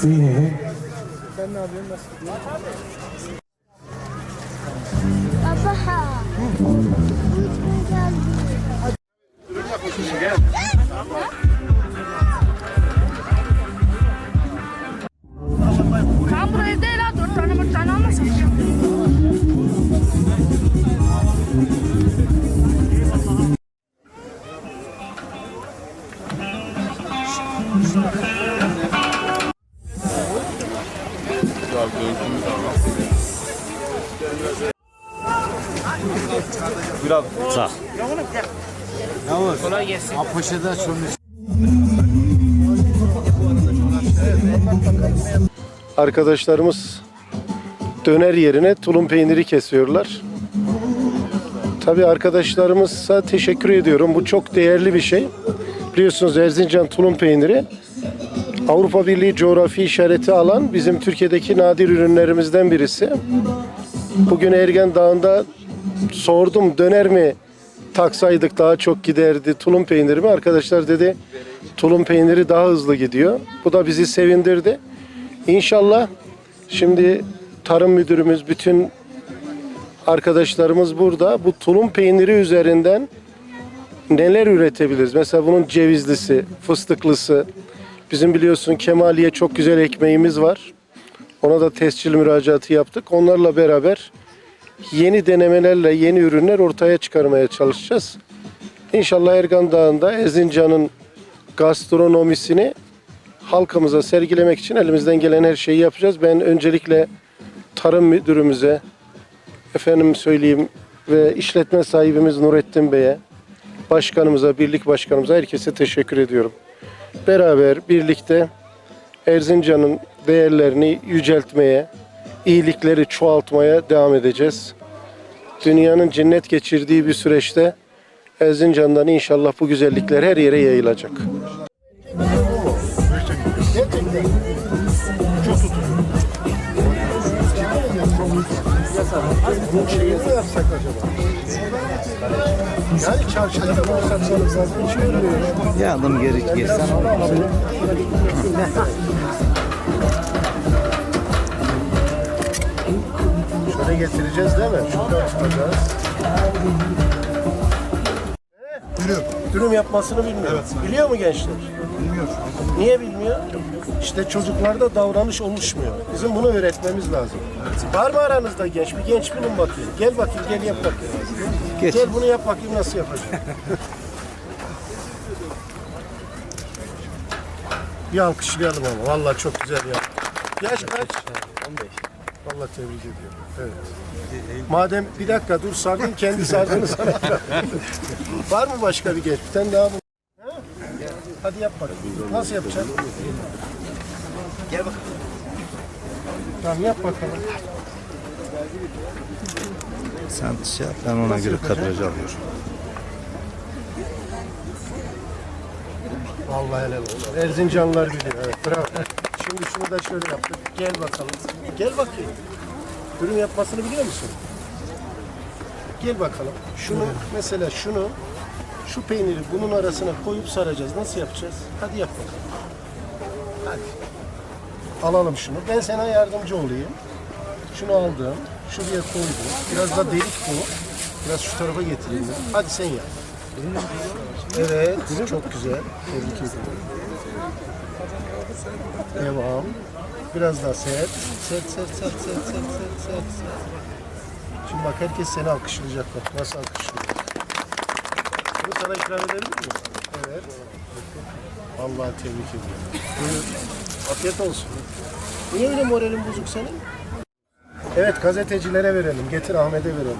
seni Baba. Tam buraya değil ha. Dört tane dört tane almasın. Arkadaşlarımız döner yerine tulum peyniri kesiyorlar. Tabii arkadaşlarımıza teşekkür ediyorum. Bu çok değerli bir şey. Biliyorsunuz Erzincan tulum peyniri Avrupa Birliği coğrafi işareti alan bizim Türkiye'deki nadir ürünlerimizden birisi. Bugün Ergen Dağı'nda sordum döner mi taksaydık daha çok giderdi tulum peyniri mi? Arkadaşlar dedi tulum peyniri daha hızlı gidiyor. Bu da bizi sevindirdi. İnşallah şimdi tarım müdürümüz bütün arkadaşlarımız burada bu tulum peyniri üzerinden neler üretebiliriz? Mesela bunun cevizlisi, fıstıklısı. Bizim biliyorsun Kemaliye çok güzel ekmeğimiz var. Ona da tescil müracaatı yaptık. Onlarla beraber yeni denemelerle yeni ürünler ortaya çıkarmaya çalışacağız. İnşallah Ergan Dağı'nda Erzincan'ın gastronomisini halkımıza sergilemek için elimizden gelen her şeyi yapacağız. Ben öncelikle tarım müdürümüze, efendim söyleyeyim ve işletme sahibimiz Nurettin Bey'e, başkanımıza, birlik başkanımıza herkese teşekkür ediyorum. Beraber birlikte Erzincan'ın değerlerini yüceltmeye, iyilikleri çoğaltmaya devam edeceğiz. Dünyanın cennet geçirdiği bir süreçte Erzincan'dan inşallah bu güzellikler her yere yayılacak. Şeyi mi yapsak acaba? Yani çarşıda da yapsak zaten hiç ölmüyor. Ya adım geri girsen Şöyle getireceğiz değil mi? Şuradan tutacağız. Dürüm. Dürüm yapmasını bilmiyor. Biliyor mu gençler? Bilmiyor. Niye bilmiyor? İşte çocuklarda davranış oluşmuyor. Bizim bunu öğretmemiz lazım. Var mı aranızda genç? Bir genç bulun bakayım. Gel bakayım, gel yap bakayım. Geç. Gel bunu yap bakayım nasıl yapacaksın. bir alkışlayalım ama. Vallahi çok güzel yaptı. Yaş kaç? 15. Vallahi tebrik ediyorum. Evet. Madem bir dakika dur sardın kendi sardığını sana. Var mı başka bir genç? Bir tane daha bul. Ha? Hadi yap bakalım. Nasıl yapacaksın? Gel bakalım. Tamam yap bakalım. sen şey yap ben ona göre kadrajı alıyorum. Vallahi helal olsun. Erzincanlılar biliyor. Evet bravo. Şimdi şunu da şöyle yaptık. Gel bakalım. Gel bakayım. Ürün yapmasını biliyor musun? Gel bakalım. Şunu mesela şunu şu peyniri bunun arasına koyup saracağız. Nasıl yapacağız? Hadi yap bakalım. Hadi. Alalım şunu. Ben sana yardımcı olayım. Şunu aldım. Şuraya koydum. Biraz da delik bu. Biraz şu tarafa getireyim. ben. Hadi sen yap. Evet, çok güzel. Tebrik ediyorum. Devam. Biraz daha sert. Sert, sert, sert, sert, sert, sert, sert, sert. Şimdi bak herkes seni alkışlayacak bak. Nasıl alkışlıyor? Bunu sana ikram edelim mi? Evet. Vallahi tebrik ediyorum. Buyur. Afiyet olsun. Niye öyle moralin bozuk senin? Evet gazetecilere verelim. Getir Ahmet'e verelim.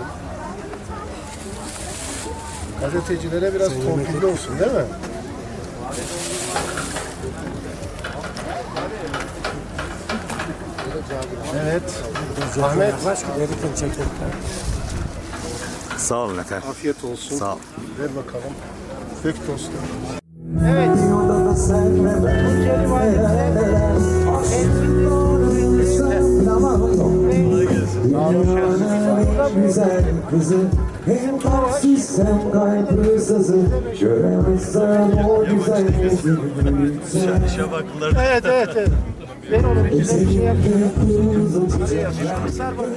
Gazetecilere biraz torpilli olsun değil mi? Evet. Ahmet. Sağ olun Nefer. Afiyet olsun. Sağ ol. Ver bakalım. Dök tostu. güzel kızı Hem tatsız hem kalp sızı Göremezsem o güzel yüzünü Evet evet evet. Ver onu bir güzel bir şey yap. Hadi yap. Sar bana.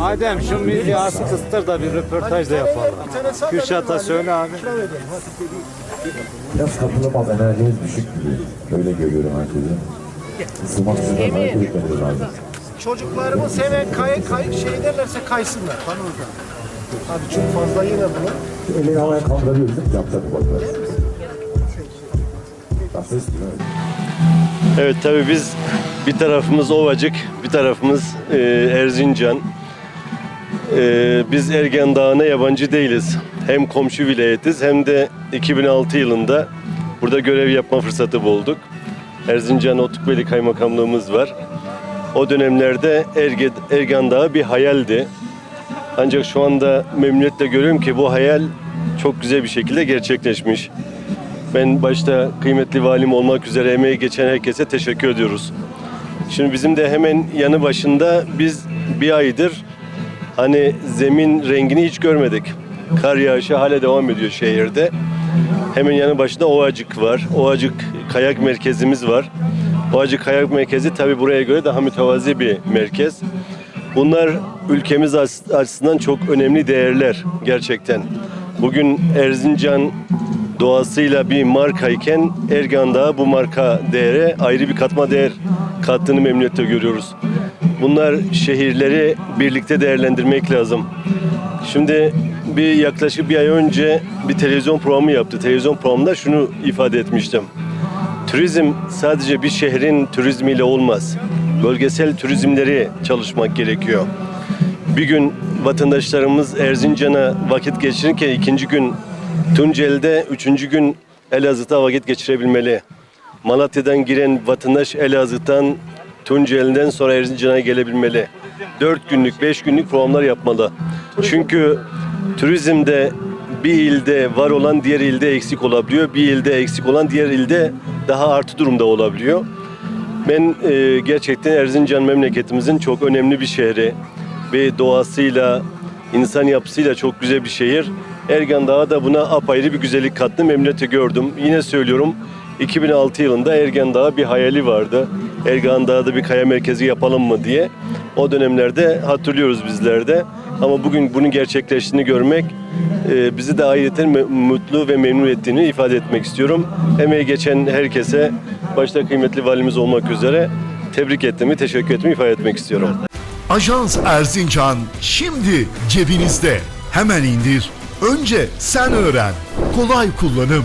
Adem şu milyası kıstır da bir röportaj da yapalım. Kürşat'a söyle abi. Hadi. Biraz katılım enerjiniz düşük gibi. Öyle görüyorum herkese. Isınmak için de hareket etmeniz lazım. Çocuklarımı seven kay, kay, şey derlerse kaysınlar. Bana orada. Hadi çok fazla yeme bunu. Elini havaya kaldırıyoruz değil mi? Yapacak baklar. Değil mi? Evet tabii biz bir tarafımız Ovacık, bir tarafımız e, Erzincan. E, biz Ergen Dağı'na yabancı değiliz. Hem komşu vilayetiz hem de 2006 yılında burada görev yapma fırsatı bulduk. Erzincan Otukbeli Kaymakamlığımız var. O dönemlerde Erge, Ergen Dağı bir hayaldi. Ancak şu anda memnuniyetle görüyorum ki bu hayal çok güzel bir şekilde gerçekleşmiş. Ben başta kıymetli valim olmak üzere emeği geçen herkese teşekkür ediyoruz. Şimdi bizim de hemen yanı başında biz bir aydır hani zemin rengini hiç görmedik. Kar yağışı hala devam ediyor şehirde. Hemen yanı başında Ovacık var. Ovacık kayak merkezimiz var. Ovacık kayak merkezi tabi buraya göre daha mütevazi bir merkez. Bunlar ülkemiz açısından çok önemli değerler gerçekten. Bugün Erzincan doğasıyla bir markayken Ergan Dağı bu marka değere ayrı bir katma değer kattığını memnuniyetle görüyoruz. Bunlar şehirleri birlikte değerlendirmek lazım. Şimdi bir yaklaşık bir ay önce bir televizyon programı yaptı. Televizyon programında şunu ifade etmiştim. Turizm sadece bir şehrin turizmiyle olmaz. Bölgesel turizmleri çalışmak gerekiyor. Bir gün vatandaşlarımız Erzincan'a vakit geçirirken ikinci gün Tunceli'de, üçüncü gün Elazığ'da vakit geçirebilmeli. Malatya'dan giren vatandaş Elazığ'dan Tunceli'den sonra Erzincan'a gelebilmeli. Dört günlük, beş günlük programlar yapmalı. Çünkü turizmde bir ilde var olan diğer ilde eksik olabiliyor. Bir ilde eksik olan diğer ilde daha artı durumda olabiliyor. Ben e, gerçekten Erzincan memleketimizin çok önemli bir şehri ve doğasıyla, insan yapısıyla çok güzel bir şehir. Ergan Dağı da buna apayrı bir güzellik kattı. Memnuniyeti gördüm. Yine söylüyorum 2006 yılında Ergan Dağı bir hayali vardı. Ergan Dağı'da bir kaya merkezi yapalım mı diye. O dönemlerde hatırlıyoruz bizler de. Ama bugün bunun gerçekleştiğini görmek e, bizi de ayrıca mutlu ve memnun ettiğini ifade etmek istiyorum. Emeği geçen herkese başta kıymetli valimiz olmak üzere tebrik ettiğimi, teşekkür ettiğimi ifade etmek istiyorum. Ajans Erzincan şimdi cebinizde. Hemen indir. Önce sen öğren. Kolay kullanım.